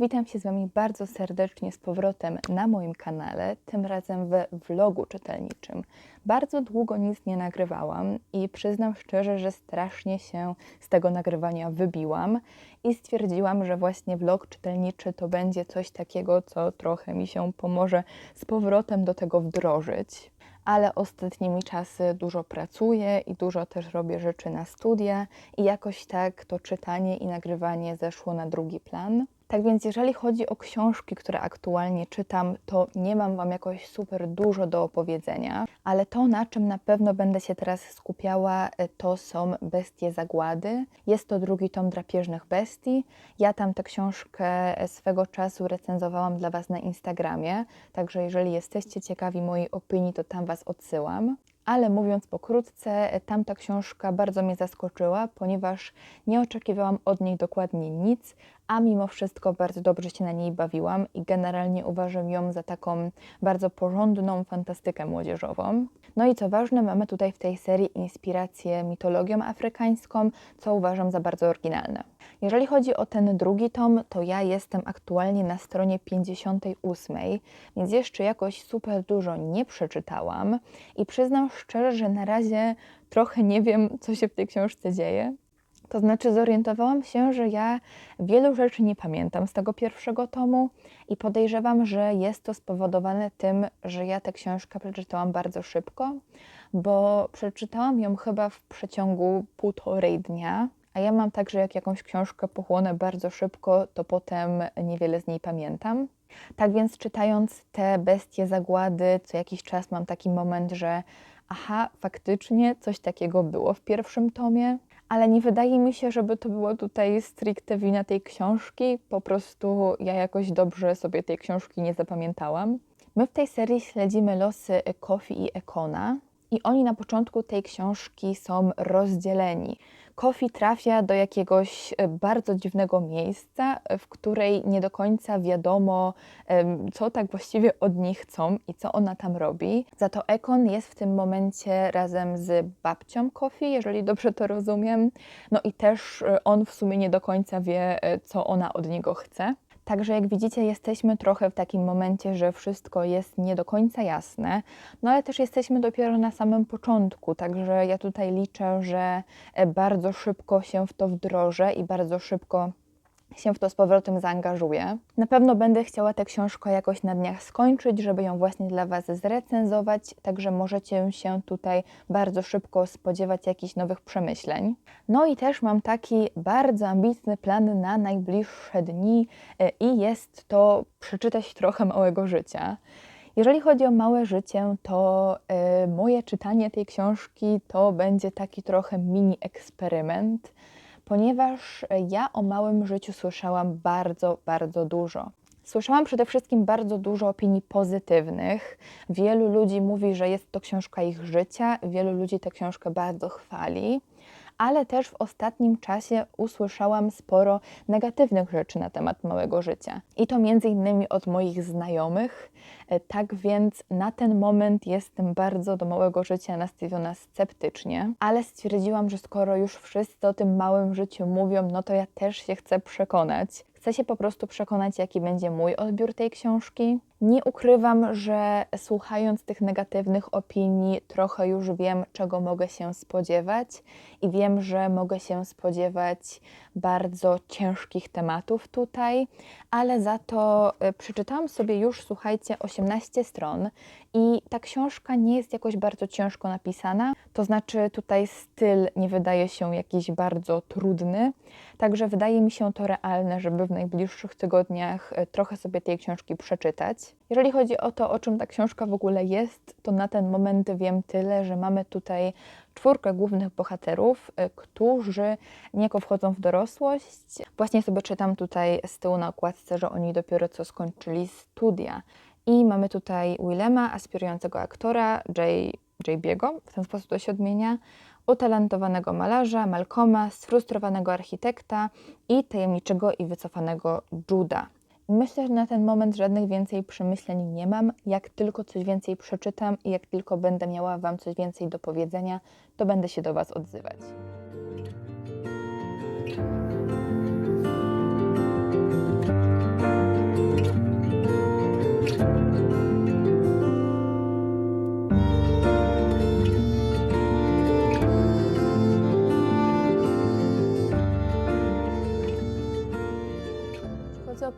Witam się z Wami bardzo serdecznie z powrotem na moim kanale, tym razem we vlogu czytelniczym. Bardzo długo nic nie nagrywałam i przyznam szczerze, że strasznie się z tego nagrywania wybiłam i stwierdziłam, że właśnie vlog czytelniczy to będzie coś takiego, co trochę mi się pomoże z powrotem do tego wdrożyć ale ostatnimi czasy dużo pracuję i dużo też robię rzeczy na studia i jakoś tak to czytanie i nagrywanie zeszło na drugi plan. Tak więc jeżeli chodzi o książki, które aktualnie czytam, to nie mam Wam jakoś super dużo do opowiedzenia, ale to, na czym na pewno będę się teraz skupiała, e, to są Bestie Zagłady. Jest to drugi tom Drapieżnych Bestii. Ja tam tę książkę e, swego czasu recenzowałam dla Was na Instagramie, także jeżeli jesteście ciekawi mojej opinii, to tam Was odsyłam. Ale mówiąc pokrótce, tamta książka bardzo mnie zaskoczyła, ponieważ nie oczekiwałam od niej dokładnie nic, a mimo wszystko bardzo dobrze się na niej bawiłam i generalnie uważam ją za taką bardzo porządną fantastykę młodzieżową. No i co ważne, mamy tutaj w tej serii inspirację mitologią afrykańską, co uważam za bardzo oryginalne. Jeżeli chodzi o ten drugi tom, to ja jestem aktualnie na stronie 58, więc jeszcze jakoś super dużo nie przeczytałam i przyznam szczerze, że na razie trochę nie wiem, co się w tej książce dzieje. To znaczy, zorientowałam się, że ja wielu rzeczy nie pamiętam z tego pierwszego tomu i podejrzewam, że jest to spowodowane tym, że ja tę książkę przeczytałam bardzo szybko, bo przeczytałam ją chyba w przeciągu półtorej dnia. A ja mam tak, że jak jakąś książkę pochłonę bardzo szybko, to potem niewiele z niej pamiętam. Tak więc czytając te bestie zagłady, co jakiś czas mam taki moment, że aha, faktycznie coś takiego było w pierwszym tomie, ale nie wydaje mi się, żeby to było tutaj stricte wina tej książki. Po prostu ja jakoś dobrze sobie tej książki nie zapamiętałam. My w tej serii śledzimy losy Kofi i Ekona i oni na początku tej książki są rozdzieleni. Kofi trafia do jakiegoś e, bardzo dziwnego miejsca, w której nie do końca wiadomo, co tak właściwie od niej chcą i co ona tam robi. Za to Ekon jest w tym momencie razem z babcią Kofi, jeżeli dobrze to rozumiem. No i też e, on w sumie nie do końca wie, e, co ona od niego chce. Także jak widzicie, jesteśmy trochę w takim momencie, że wszystko jest nie do końca jasne, no ale też jesteśmy dopiero na samym początku, także ja tutaj liczę, że e, bardzo szybko się w to wdrożę i bardzo szybko się w to z powrotem zaangażuję. Na pewno będę chciała tę książkę jakoś na dniach skończyć, żeby ją właśnie dla Was zrecenzować, także możecie się tutaj bardzo szybko spodziewać jakichś nowych przemyśleń. No i też mam taki bardzo ambitny plan na najbliższe dni e, i jest to przeczytać trochę małego życia. Jeżeli chodzi o małe życie, to y, moje czytanie tej książki to będzie taki trochę mini eksperyment ponieważ ja o małym życiu słyszałam bardzo, bardzo dużo. Słyszałam przede wszystkim bardzo dużo opinii pozytywnych. Wielu ludzi mówi, że jest to książka ich życia, wielu ludzi tę książkę bardzo chwali ale też w ostatnim czasie usłyszałam sporo negatywnych rzeczy na temat małego życia. I to między innymi od moich znajomych. E, tak więc na ten moment jestem bardzo do małego życia nastawiona sceptycznie, ale stwierdziłam, że skoro już wszyscy o tym małym życiu mówią, no to ja też się chcę przekonać. Chcę się po prostu przekonać, jaki będzie mój odbiór tej książki. Nie ukrywam, że słuchając tych negatywnych opinii, trochę już wiem, czego mogę się spodziewać, i wiem, że mogę się spodziewać bardzo ciężkich tematów tutaj, ale za to y, przeczytałam sobie już, słuchajcie, 18 stron i ta książka nie jest jakoś bardzo ciężko napisana, to znaczy tutaj styl nie wydaje się jakiś bardzo trudny, także wydaje mi się to realne, żeby w najbliższych tygodniach y, trochę sobie tej książki przeczytać. Jeżeli chodzi o to, o czym ta książka w ogóle jest, to na ten moment wiem tyle, że mamy tutaj czwórkę głównych bohaterów, y, którzy niejako wchodzą w dorosłość. Właśnie sobie czytam tutaj z tyłu na okładce, że oni dopiero co skończyli studia. I mamy tutaj Willema, aspirującego aktora, J. Biego, w ten sposób to się odmienia, utalentowanego malarza, Malcoma, sfrustrowanego architekta i tajemniczego i wycofanego Juda. Myślę, że na ten moment żadnych więcej przemyśleń nie mam. Jak tylko coś więcej przeczytam i jak tylko będę miała Wam coś więcej do powiedzenia, to będę się do Was odzywać.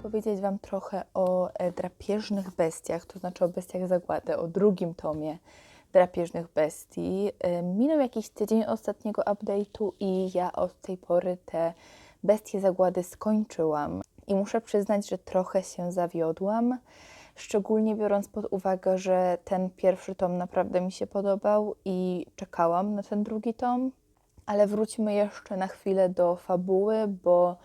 Opowiedzieć Wam trochę o e, drapieżnych bestiach, to znaczy o bestiach zagłady, o drugim tomie drapieżnych bestii. E, Minął jakiś tydzień ostatniego update'u i ja od tej pory te bestie zagłady skończyłam. I muszę przyznać, że trochę się zawiodłam, szczególnie biorąc pod uwagę, że ten pierwszy tom naprawdę mi się podobał i czekałam na ten drugi tom. Ale wróćmy jeszcze na chwilę do fabuły, bo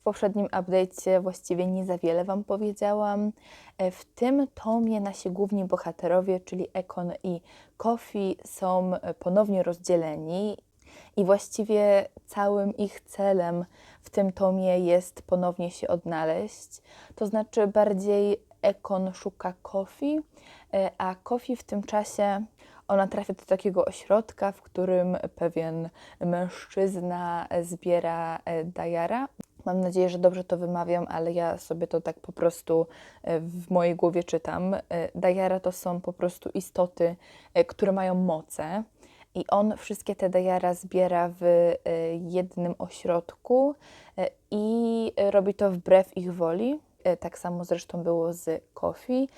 w poprzednim update'cie właściwie nie za wiele Wam powiedziałam. E, W tym tomie nasi główni bohaterowie, czyli Ekon i Kofi, są e, ponownie rozdzieleni i właściwie całym ich celem w tym tomie jest ponownie się odnaleźć. To znaczy bardziej Ekon szuka Kofi, e, a Kofi w tym czasie ona trafia do takiego ośrodka, w którym pewien mężczyzna zbiera Dajara. Mam nadzieję, że dobrze to wymawiam, ale ja sobie to tak po prostu e, w mojej głowie czytam. E, Dajara to są po prostu istoty, e, które mają moce. I on wszystkie te dajara zbiera w jednym ośrodku i robi to wbrew ich woli. Tak samo zresztą było z Kofi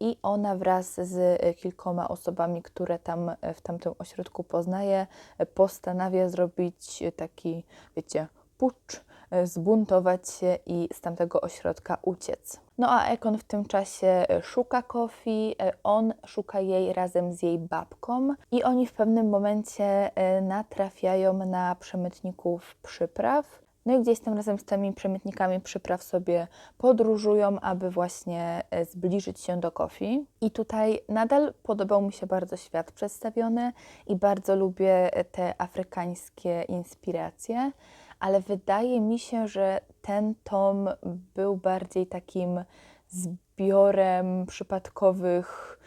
i ona wraz z kilkoma osobami, które tam w tamtym ośrodku poznaje, postanawia zrobić taki, wiecie, pucz, zbuntować się i z tamtego ośrodka uciec. No a Ekon w tym czasie e, szuka Kofi, e, on szuka jej razem z jej babką i oni w pewnym momencie e, natrafiają na przemytników przypraw. No i gdzieś tam razem z tymi przemytnikami przypraw sobie podróżują, aby właśnie e, zbliżyć się do Kofi. I tutaj nadal podobał mi się bardzo świat przedstawiony i bardzo lubię e, te afrykańskie inspiracje, ale wydaje mi się, że ten tom był bardziej takim zbiorem przypadkowych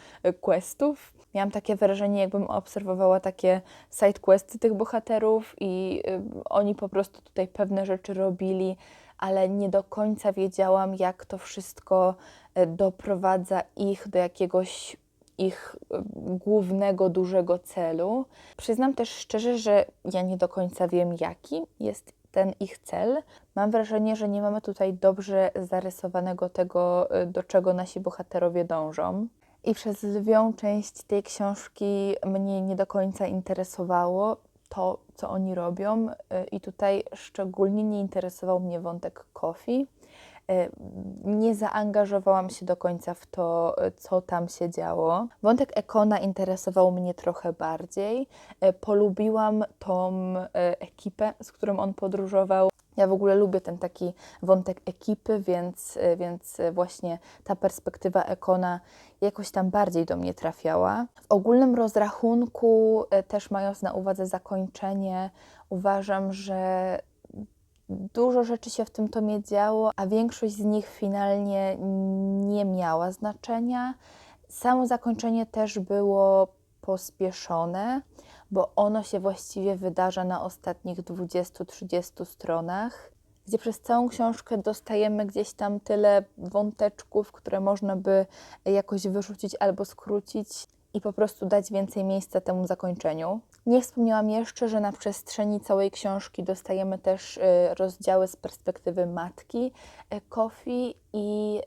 questów. Miałam takie wrażenie, jakbym obserwowała takie side questy tych bohaterów i y, oni po prostu tutaj pewne rzeczy robili, ale nie do końca wiedziałam, jak to wszystko e, doprowadza ich do jakiegoś ich y, głównego, dużego celu. Przyznam też szczerze, że ja nie do końca wiem, jaki jest ten ich cel. Mam wrażenie, że nie mamy tutaj dobrze zarysowanego tego, y, do czego nasi bohaterowie dążą. I przez lwią część tej książki mnie nie do końca interesowało to, co oni robią. Y, I tutaj szczególnie nie interesował mnie wątek Kofi. Y, Nie zaangażowałam się do końca w to, y, co tam się działo. Wątek Ekona interesował mnie trochę bardziej. Y, Polubiłam tą ekipę, z którą on podróżował. Ja w ogóle lubię ten taki wątek ekipy, więc, więc właśnie ta perspektywa Ekona jakoś tam bardziej do mnie trafiała. W ogólnym rozrachunku, też mając na uwadze zakończenie, uważam, że dużo rzeczy się w tym tomie działo, a większość z nich finalnie nie miała znaczenia. Samo zakończenie też było pospieszone, bo ono się właściwie wydarza na ostatnich 20-30 stronach, gdzie przez całą książkę dostajemy gdzieś tam tyle wąteczków, które można by jakoś wyrzucić albo skrócić i po prostu dać więcej miejsca temu zakończeniu. Nie wspomniałam jeszcze, że na przestrzeni całej książki dostajemy też y, rozdziały z perspektywy matki y, Kofi i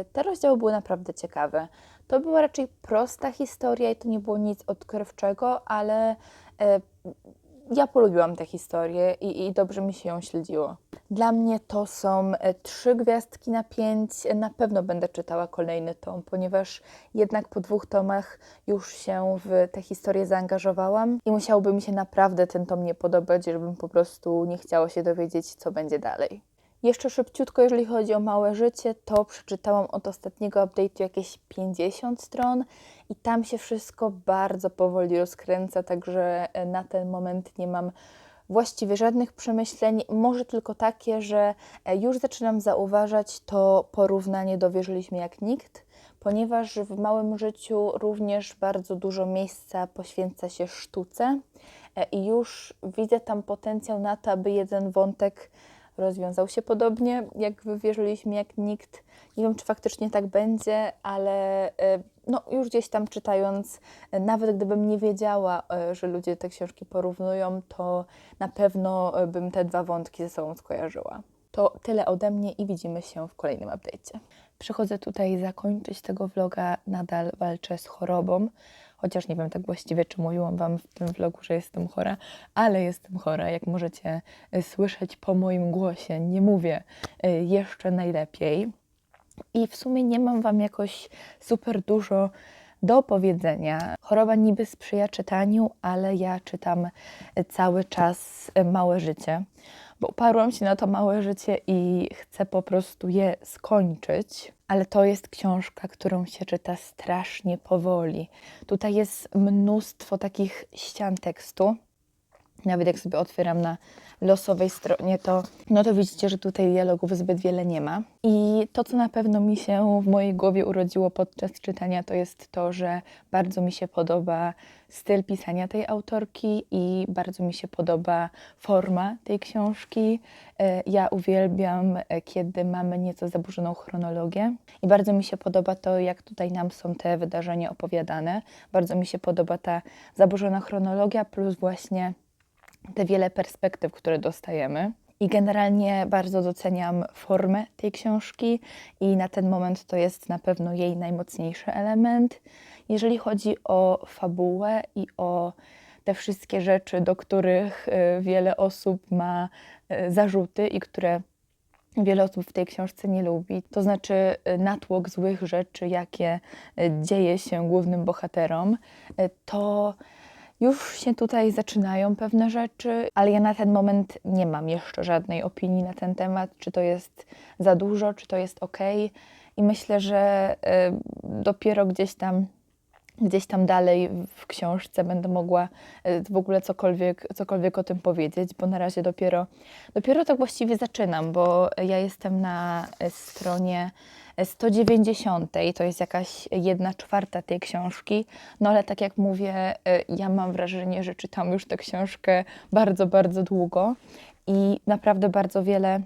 y, te rozdziały były naprawdę ciekawe. To była raczej prosta historia i to nie było nic odkrywczego, ale y, ja polubiłam tę historię i, i dobrze mi się ją śledziło. Dla mnie to są e, trzy gwiazdki na pięć. Na pewno będę czytała kolejny tom, ponieważ jednak po dwóch tomach już się w tę historię zaangażowałam i musiałby mi się naprawdę ten tom nie podobać, żebym po prostu nie chciała się dowiedzieć, co będzie dalej. Jeszcze szybciutko, jeżeli chodzi o małe życie, to przeczytałam od ostatniego update'u jakieś 50 stron i tam się wszystko bardzo powoli rozkręca, także e, na ten moment nie mam właściwie żadnych przemyśleń, może tylko takie, że e, już zaczynam zauważać to porównanie do Wierzyliśmy jak nikt, ponieważ w małym życiu również bardzo dużo miejsca poświęca się sztuce e, i już widzę tam potencjał na to, aby jeden wątek rozwiązał się podobnie, jak w Wierzyliśmy jak nikt. Nie wiem, czy faktycznie tak będzie, ale e, no, już gdzieś tam czytając, e, nawet gdybym nie wiedziała, e, że ludzie te książki porównują, to na pewno bym te dwa wątki ze sobą skojarzyła. To tyle ode mnie i widzimy się w kolejnym update'cie. Przychodzę tutaj zakończyć tego vloga. Nadal walczę z chorobą. Chociaż nie wiem tak właściwie, czy mówiłam Wam w tym vlogu, że jestem chora, ale jestem chora. Jak możecie y, słyszeć po moim głosie, nie mówię y, jeszcze najlepiej. I w sumie nie mam Wam jakoś super dużo do powiedzenia. Choroba niby sprzyja czytaniu, ale ja czytam cały czas Małe Życie, bo uparłam się na to Małe Życie i chcę po prostu je skończyć. Ale to jest książka, którą się czyta strasznie powoli. Tutaj jest mnóstwo takich ścian tekstu. Nawet jak sobie otwieram na losowej stronie, to, no to widzicie, że tutaj dialogów zbyt wiele nie ma. I to, co na pewno mi się w mojej głowie urodziło podczas czytania, to jest to, że bardzo mi się podoba styl pisania tej autorki i bardzo mi się podoba forma tej książki. E, Ja uwielbiam, e, kiedy mamy nieco zaburzoną chronologię i bardzo mi się podoba to, jak tutaj nam są te wydarzenia opowiadane. Bardzo mi się podoba ta zaburzona chronologia plus właśnie te wiele perspektyw, które dostajemy. I generalnie bardzo doceniam formę tej książki, i na ten moment to jest na pewno jej najmocniejszy element. Jeżeli chodzi o fabułę i o te wszystkie rzeczy, do których y, wiele osób ma y, zarzuty i które wiele osób w tej książce nie lubi, to znaczy y, natłok złych rzeczy, jakie dzieje się głównym bohaterom, to już się tutaj zaczynają pewne rzeczy, ale ja na ten moment nie mam jeszcze żadnej opinii na ten temat, czy to jest za dużo, czy to jest ok. I myślę, że y, dopiero gdzieś tam, gdzieś tam dalej w książce będę mogła y, w ogóle cokolwiek, cokolwiek o tym powiedzieć, bo na razie dopiero, dopiero tak właściwie zaczynam, bo ja jestem na y, stronie 190, to jest jakaś jedna czwarta tej książki, no ale tak jak mówię, ja mam wrażenie, że czytam już tę książkę bardzo, bardzo długo i naprawdę bardzo wiele,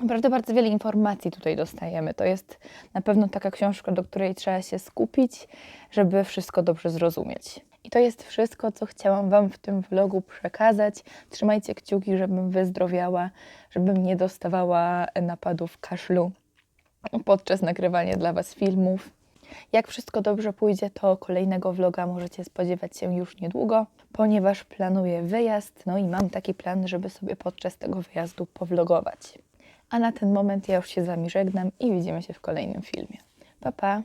naprawdę bardzo wiele informacji tutaj dostajemy. To jest na pewno taka książka, do której trzeba się skupić, żeby wszystko dobrze zrozumieć. I to jest wszystko, co chciałam Wam w tym vlogu przekazać. Trzymajcie kciuki, żebym wyzdrowiała, żebym nie dostawała napadów kaszlu podczas nagrywania dla Was filmów. Jak wszystko dobrze pójdzie, to kolejnego vloga możecie spodziewać się już niedługo, ponieważ planuję wyjazd, no i mam taki plan, żeby sobie podczas tego wyjazdu powlogować. A na ten moment ja już się z Wami żegnam i widzimy się w kolejnym filmie. Pa, pa!